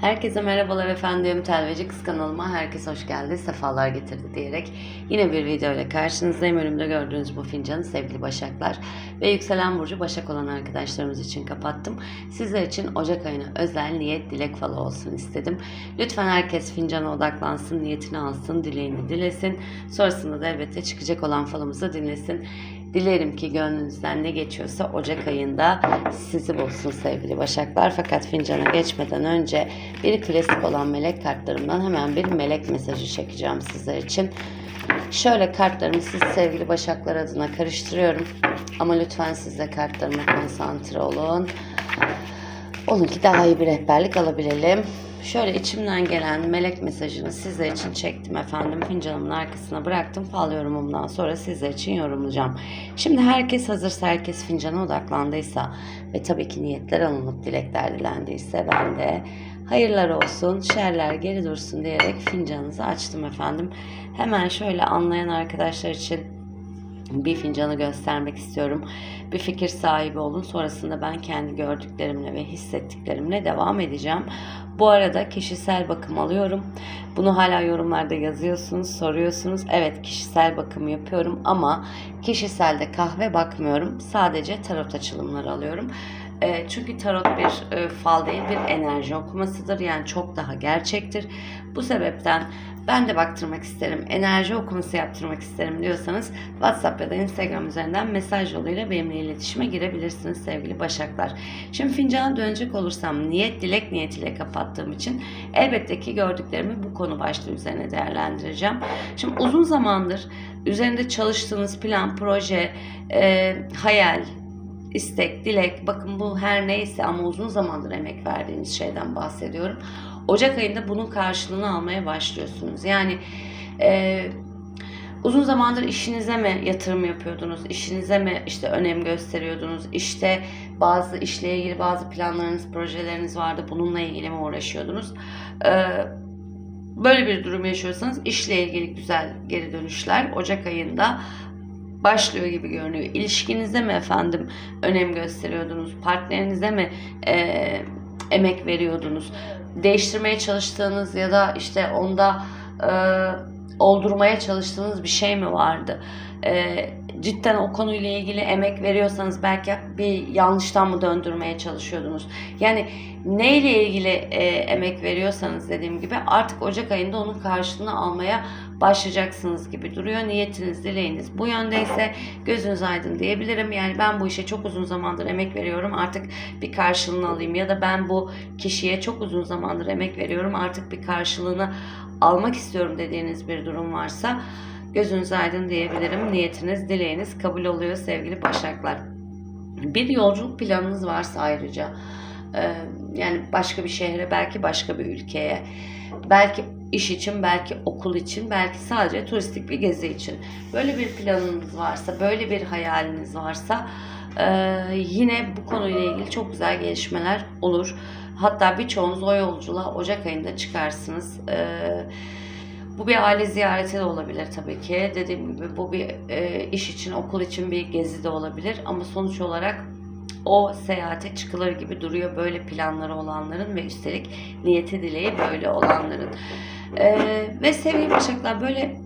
Herkese merhabalar efendim. Telveci Kız kanalıma herkes hoş geldi, sefalar getirdi diyerek yine bir video ile karşınızdayım. Önümde gördüğünüz bu fincanı sevgili Başaklar ve yükselen burcu Başak olan arkadaşlarımız için kapattım. Sizler için Ocak ayına özel niyet dilek falı olsun istedim. Lütfen herkes fincana odaklansın, niyetini alsın, dileğini dilesin. Sonrasında da elbette çıkacak olan falımızı dinlesin. Dilerim ki gönlünüzden ne geçiyorsa Ocak ayında sizi bulsun sevgili Başaklar. Fakat fincana geçmeden önce bir klasik olan melek kartlarımdan hemen bir melek mesajı çekeceğim sizler için. Şöyle kartlarımı siz sevgili Başaklar adına karıştırıyorum. Ama lütfen siz de kartlarıma konsantre olun. Olun ki daha iyi bir rehberlik alabilelim. Şöyle içimden gelen melek mesajını sizler için çektim efendim. Fincanımın arkasına bıraktım. Fal yorumumdan sonra sizler için yorumlayacağım. Şimdi herkes hazırsa, herkes fincana odaklandıysa ve tabii ki niyetler alınıp dilekler dilendiyse ben de hayırlar olsun, şerler geri dursun diyerek fincanınızı açtım efendim. Hemen şöyle anlayan arkadaşlar için bir fincanı göstermek istiyorum. Bir fikir sahibi olun. Sonrasında ben kendi gördüklerimle ve hissettiklerimle devam edeceğim. Bu arada kişisel bakım alıyorum. Bunu hala yorumlarda yazıyorsunuz, soruyorsunuz. Evet kişisel bakım yapıyorum ama kişiselde kahve bakmıyorum. Sadece tarot açılımları alıyorum. E, çünkü tarot bir e, fal değil bir enerji okumasıdır. Yani çok daha gerçektir. Bu sebepten ben de baktırmak isterim, enerji okuması yaptırmak isterim diyorsanız WhatsApp ya da Instagram üzerinden mesaj yoluyla benimle iletişime girebilirsiniz sevgili Başaklar. Şimdi fincana dönecek olursam niyet dilek niyetiyle kapattığım için elbette ki gördüklerimi bu konu başlığı üzerine değerlendireceğim. Şimdi uzun zamandır üzerinde çalıştığınız plan, proje, e, hayal, istek, dilek, bakın bu her neyse ama uzun zamandır emek verdiğiniz şeyden bahsediyorum. Ocak ayında bunun karşılığını almaya başlıyorsunuz. Yani e, uzun zamandır işinize mi yatırım yapıyordunuz, işinize mi işte önem gösteriyordunuz, işte bazı işle ilgili bazı planlarınız, projeleriniz vardı, bununla ilgili mi uğraşıyordunuz? E, böyle bir durum yaşıyorsanız işle ilgili güzel geri dönüşler Ocak ayında başlıyor gibi görünüyor. İlişkinize mi efendim önem gösteriyordunuz? Partnerinize mi e, emek veriyordunuz? Değiştirmeye çalıştığınız ya da işte onda e, oldurmaya çalıştığınız bir şey mi vardı? E, cidden o konuyla ilgili emek veriyorsanız belki bir yanlıştan mı döndürmeye çalışıyordunuz? Yani neyle ilgili e, emek veriyorsanız dediğim gibi artık Ocak ayında onun karşılığını almaya başlayacaksınız gibi duruyor. Niyetiniz, dileğiniz bu yöndeyse gözünüz aydın diyebilirim. Yani ben bu işe çok uzun zamandır emek veriyorum. Artık bir karşılığını alayım ya da ben bu kişiye çok uzun zamandır emek veriyorum. Artık bir karşılığını almak istiyorum dediğiniz bir durum varsa gözünüz aydın diyebilirim. Niyetiniz, dileğiniz kabul oluyor sevgili Başaklar. Bir yolculuk planınız varsa ayrıca e, yani başka bir şehre, belki başka bir ülkeye, belki iş için, belki okul için, belki sadece turistik bir gezi için. Böyle bir planınız varsa, böyle bir hayaliniz varsa e, yine bu konuyla ilgili çok güzel gelişmeler olur. Hatta birçoğunuz o yolculuğa Ocak ayında çıkarsınız. E, bu bir aile ziyareti de olabilir tabii ki. Dediğim gibi bu bir e, iş için, okul için bir gezi de olabilir. Ama sonuç olarak o seyahate çıkılır gibi duruyor böyle planları olanların ve üstelik niyeti dileği böyle olanların. Ee, ve sevgili başaklar böyle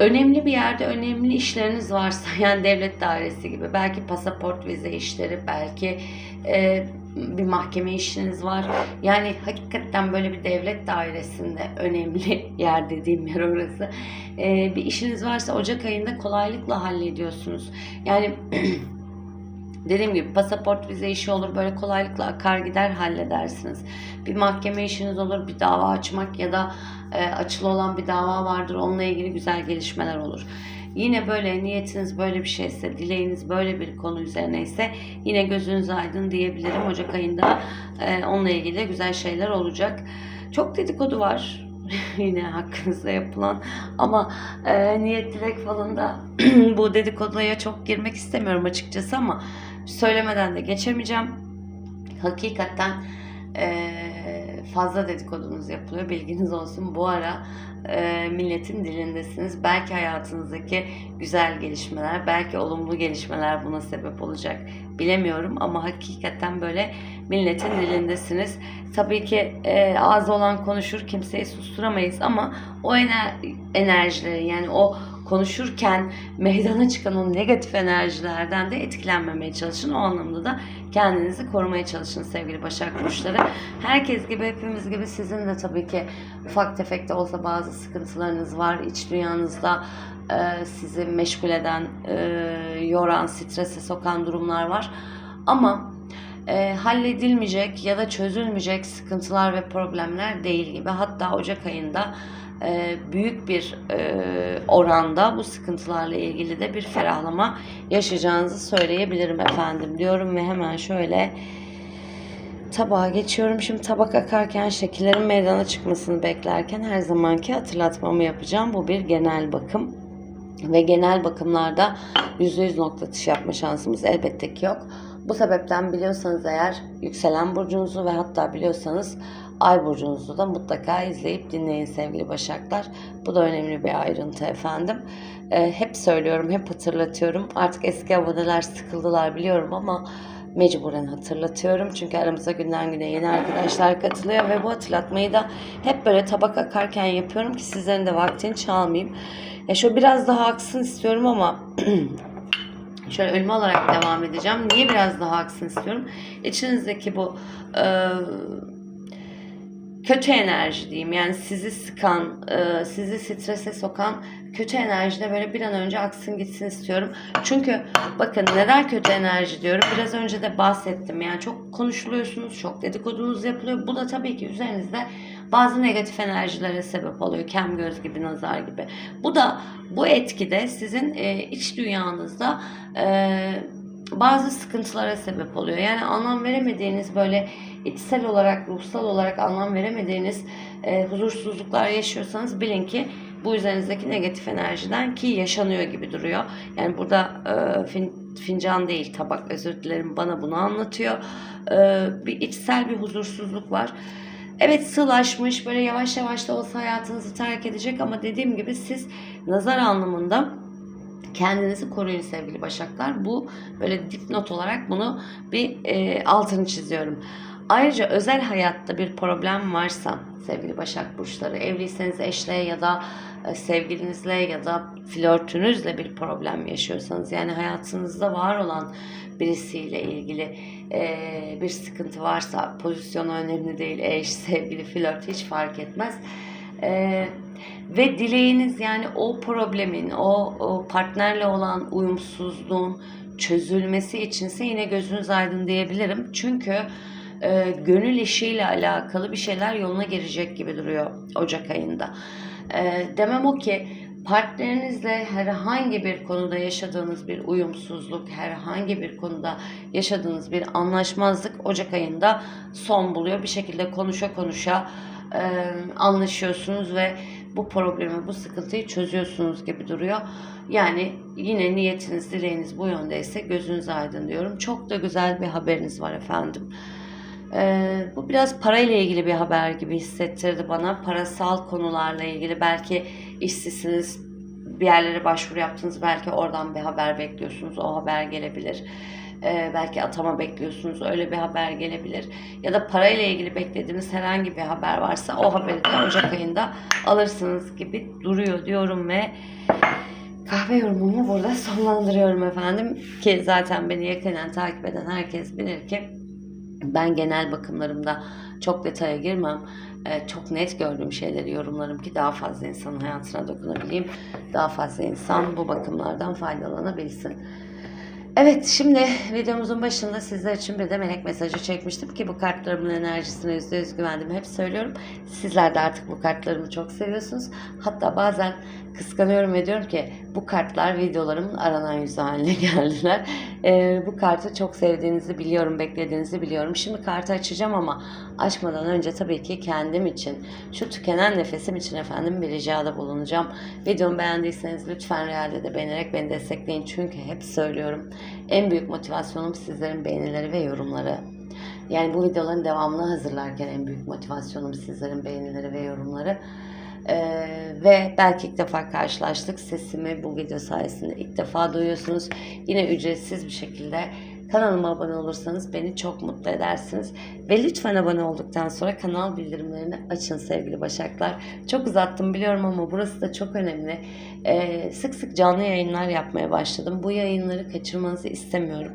önemli bir yerde önemli işleriniz varsa yani devlet dairesi gibi belki pasaport vize işleri belki e, bir mahkeme işiniz var. Yani hakikaten böyle bir devlet dairesinde önemli yer dediğim yer orası. E, bir işiniz varsa Ocak ayında kolaylıkla hallediyorsunuz. Yani Dediğim gibi pasaport vize işi olur böyle kolaylıkla akar gider halledersiniz. Bir mahkeme işiniz olur bir dava açmak ya da e, açılı olan bir dava vardır onunla ilgili güzel gelişmeler olur. Yine böyle niyetiniz böyle bir şeyse, dileğiniz böyle bir konu üzerine ise yine gözünüz aydın diyebilirim. Ocak ayında e, onunla ilgili güzel şeyler olacak. Çok dedikodu var yine hakkınızda yapılan ama e, niyet dilek falan da bu dedikoduya çok girmek istemiyorum açıkçası ama söylemeden de geçemeyeceğim. Hakikaten e, fazla dedikodunuz yapılıyor. Bilginiz olsun. Bu ara e, milletin dilindesiniz. Belki hayatınızdaki güzel gelişmeler, belki olumlu gelişmeler buna sebep olacak. Bilemiyorum ama hakikaten böyle milletin dilindesiniz. Tabii ki e, ağız olan konuşur, kimseyi susturamayız ama o ener- enerjileri yani o konuşurken meydana çıkan o negatif enerjilerden de etkilenmemeye çalışın. O anlamda da kendinizi korumaya çalışın sevgili Başak Burçları. Herkes gibi hepimiz gibi sizin de tabii ki ufak tefek de olsa bazı sıkıntılarınız var. İç dünyanızda e, sizi meşgul eden, e, yoran, strese sokan durumlar var. Ama e, halledilmeyecek ya da çözülmeyecek sıkıntılar ve problemler değil gibi. Hatta Ocak ayında büyük bir e, oranda bu sıkıntılarla ilgili de bir ferahlama yaşayacağınızı söyleyebilirim efendim diyorum ve hemen şöyle tabağa geçiyorum. Şimdi tabak akarken şekillerin meydana çıkmasını beklerken her zamanki hatırlatmamı yapacağım. Bu bir genel bakım ve genel bakımlarda %100 nokta atışı yapma şansımız elbette ki yok. Bu sebepten biliyorsanız eğer yükselen burcunuzu ve hatta biliyorsanız ay burcunuzu da mutlaka izleyip dinleyin sevgili başaklar. Bu da önemli bir ayrıntı efendim. Ee, hep söylüyorum, hep hatırlatıyorum. Artık eski aboneler sıkıldılar biliyorum ama mecburen hatırlatıyorum. Çünkü aramıza günden güne yeni arkadaşlar katılıyor ve bu hatırlatmayı da hep böyle tabak akarken yapıyorum ki sizlerin de vaktini çalmayayım. Ya şöyle biraz daha aksın istiyorum ama şöyle ölme olarak devam edeceğim. Niye biraz daha aksın istiyorum? İçinizdeki bu e, kötü enerji diyeyim. Yani sizi sıkan, e, sizi strese sokan kötü enerji de böyle bir an önce aksın gitsin istiyorum. Çünkü bakın neden kötü enerji diyorum? Biraz önce de bahsettim. Yani çok konuşuluyorsunuz, çok dedikodunuz yapılıyor. Bu da tabii ki üzerinizde bazı negatif enerjilere sebep oluyor. Kem göz gibi, nazar gibi. Bu da bu etkide sizin e, iç dünyanızda e, bazı sıkıntılara sebep oluyor. Yani anlam veremediğiniz böyle içsel olarak, ruhsal olarak anlam veremediğiniz e, huzursuzluklar yaşıyorsanız bilin ki bu üzerinizdeki negatif enerjiden ki yaşanıyor gibi duruyor. Yani burada e, fin, fincan değil tabak özür dilerim bana bunu anlatıyor. E, bir içsel bir huzursuzluk var. Evet sığlaşmış böyle yavaş yavaş da olsa hayatınızı terk edecek ama dediğim gibi siz nazar anlamında kendinizi koruyun sevgili başaklar. Bu böyle dipnot olarak bunu bir e, altını çiziyorum. Ayrıca özel hayatta bir problem varsa sevgili Başak Burçları evliyseniz eşle ya da e, sevgilinizle ya da flörtünüzle bir problem yaşıyorsanız yani hayatınızda var olan birisiyle ilgili e, bir sıkıntı varsa pozisyonu önemli değil eş, sevgili, flört hiç fark etmez. E, ve dileğiniz yani o problemin, o, o partnerle olan uyumsuzluğun çözülmesi içinse yine gözünüz aydın diyebilirim. Çünkü e, gönül işiyle alakalı bir şeyler yoluna girecek gibi duruyor Ocak ayında. E, demem o ki partnerinizle herhangi bir konuda yaşadığınız bir uyumsuzluk, herhangi bir konuda yaşadığınız bir anlaşmazlık Ocak ayında son buluyor. Bir şekilde konuşa konuşa e, anlaşıyorsunuz ve bu problemi, bu sıkıntıyı çözüyorsunuz gibi duruyor. Yani yine niyetiniz, dileğiniz bu yöndeyse gözünüz aydın diyorum. Çok da güzel bir haberiniz var efendim. Ee, bu biraz parayla ilgili bir haber gibi hissettirdi bana. Parasal konularla ilgili belki işsizsiniz, bir yerlere başvuru yaptınız. Belki oradan bir haber bekliyorsunuz. O haber gelebilir. Ee, belki atama bekliyorsunuz. Öyle bir haber gelebilir. Ya da parayla ilgili beklediğiniz herhangi bir haber varsa o haberi de Ocak ayında alırsınız gibi duruyor diyorum ve kahve yorumumu burada sonlandırıyorum efendim. Ki zaten beni yakinen takip eden herkes bilir ki ben genel bakımlarımda çok detaya girmem. Ee, çok net gördüğüm şeyleri yorumlarım ki daha fazla insanın hayatına dokunabileyim. Daha fazla insan bu bakımlardan faydalanabilsin. Evet şimdi videomuzun başında sizler için bir de melek mesajı çekmiştim ki bu kartlarımın enerjisine %100 güvendim. Hep söylüyorum. Sizler de artık bu kartlarımı çok seviyorsunuz. Hatta bazen kıskanıyorum ve diyorum ki bu kartlar videolarımın aranan yüzü haline geldiler. Ee, bu kartı çok sevdiğinizi biliyorum, beklediğinizi biliyorum. Şimdi kartı açacağım ama açmadan önce tabii ki kendim için, şu tükenen nefesim için efendim bir ricada bulunacağım. Videomu beğendiyseniz lütfen realde de beğenerek beni destekleyin. Çünkü hep söylüyorum en büyük motivasyonum sizlerin beğenileri ve yorumları. Yani bu videoların devamını hazırlarken en büyük motivasyonum sizlerin beğenileri ve yorumları. Ee, ve belki ilk defa karşılaştık. Sesimi bu video sayesinde ilk defa duyuyorsunuz. Yine ücretsiz bir şekilde kanalıma abone olursanız beni çok mutlu edersiniz. Ve lütfen abone olduktan sonra kanal bildirimlerini açın sevgili Başaklar. Çok uzattım biliyorum ama burası da çok önemli. Ee, sık sık canlı yayınlar yapmaya başladım. Bu yayınları kaçırmanızı istemiyorum.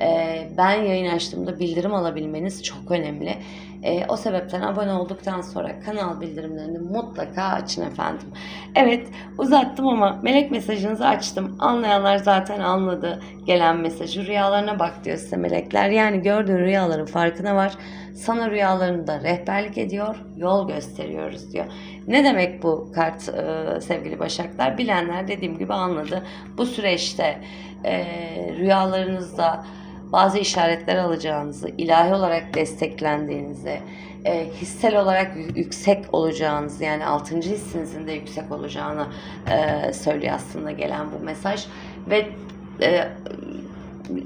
Ee, ben yayın açtığımda bildirim alabilmeniz çok önemli. Ee, o sebepten abone olduktan sonra kanal bildirimlerini mutlaka açın efendim. Evet uzattım ama melek mesajınızı açtım. Anlayanlar zaten anladı gelen mesajı. Rüyalarına bak diyor size melekler. Yani gördüğün rüyaların farkına var. Sana rüyalarında rehberlik ediyor, yol gösteriyoruz diyor. Ne demek bu kart e, sevgili Başaklar? Bilenler dediğim gibi anladı. Bu süreçte e, rüyalarınızda bazı işaretler alacağınızı, ilahi olarak desteklendiğinizi, e, hissel olarak yü- yüksek olacağınızı yani 6. hissinizin de yüksek olacağını e, söylüyor aslında gelen bu mesaj ve e,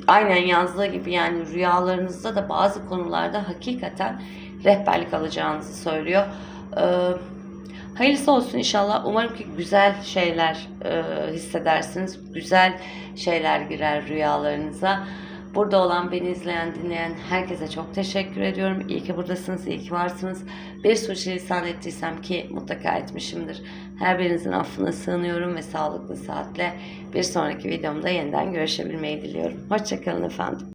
aynen yazdığı gibi yani rüyalarınızda da bazı konularda hakikaten rehberlik alacağınızı söylüyor. E, hayırlısı olsun inşallah. Umarım ki güzel şeyler e, hissedersiniz. Güzel şeyler girer rüyalarınıza. Burada olan, beni izleyen, dinleyen herkese çok teşekkür ediyorum. İyi ki buradasınız, iyi ki varsınız. Bir sürçülisan ettiysem ki mutlaka etmişimdir. Her birinizin affına sığınıyorum ve sağlıklı saatle bir sonraki videomda yeniden görüşebilmeyi diliyorum. Hoşçakalın efendim.